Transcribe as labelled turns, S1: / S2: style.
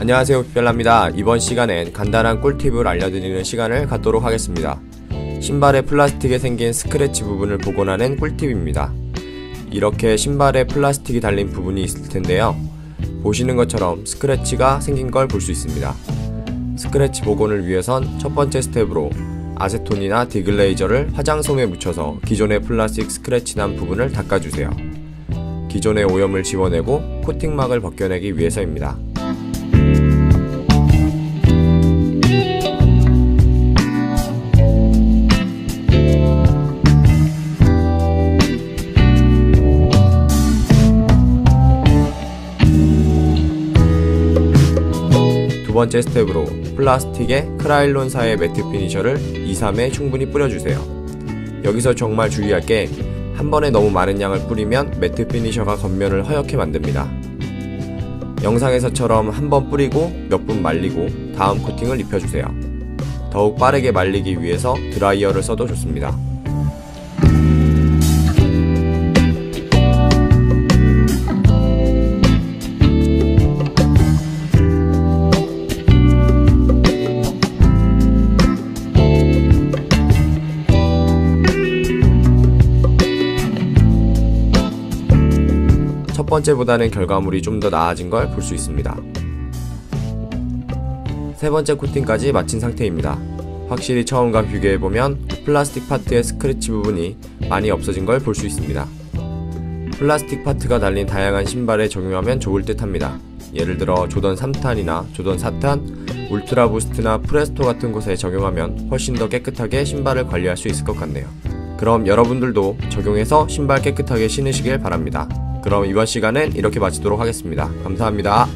S1: 안녕하세요 삐별라입니다. 이번 시간엔 간단한 꿀팁을 알려드리는 시간을 갖도록 하겠습니다. 신발의 플라스틱에 생긴 스크래치 부분을 복원하는 꿀팁입니다. 이렇게 신발에 플라스틱이 달린 부분이 있을 텐데요. 보시는 것처럼 스크래치가 생긴 걸 볼 수 있습니다. 스크래치 복원을 위해선 첫 번째 스텝으로 아세톤이나 디글레이저를 화장솜에 묻혀서 기존의 플라스틱 스크래치 난 부분을 닦아주세요. 기존의 오염을 지워내고 코팅막을 벗겨내기 위해서입니다 두 번째 스텝으로 플라스틱에 크라일론사의 매트 피니셔를 2, 3회 충분히 뿌려주세요. 여기서 정말 주의할 게 한 번에 너무 많은 양을 뿌리면 매트 피니셔가 겉면을 허옇게 만듭니다. 영상에서처럼 한 번 뿌리고 몇 분 말리고 다음 코팅을 입혀주세요. 더욱 빠르게 말리기 위해서 드라이어를 써도 좋습니다. 첫 번째보다는 결과물이 좀 더 나아진 걸 볼 수 있습니다. 세 번째 코팅까지 마친 상태입니다. 확실히 처음과 비교해보면 플라스틱 파트의 스크래치 부분이 많이 없어진 걸 볼 수 있습니다. 플라스틱 파트가 달린 다양한 신발에 적용하면 좋을 듯 합니다. 예를 들어 조던 3탄이나 조던 4탄, 울트라 부스트나 프레스토 같은 곳에 적용하면 훨씬 더 깨끗하게 신발을 관리할 수 있을 것 같네요. 그럼 여러분들도 적용해서 신발 깨끗하게 신으시길 바랍니다. 그럼 이번 시간은 이렇게 마치도록 하겠습니다. 감사합니다.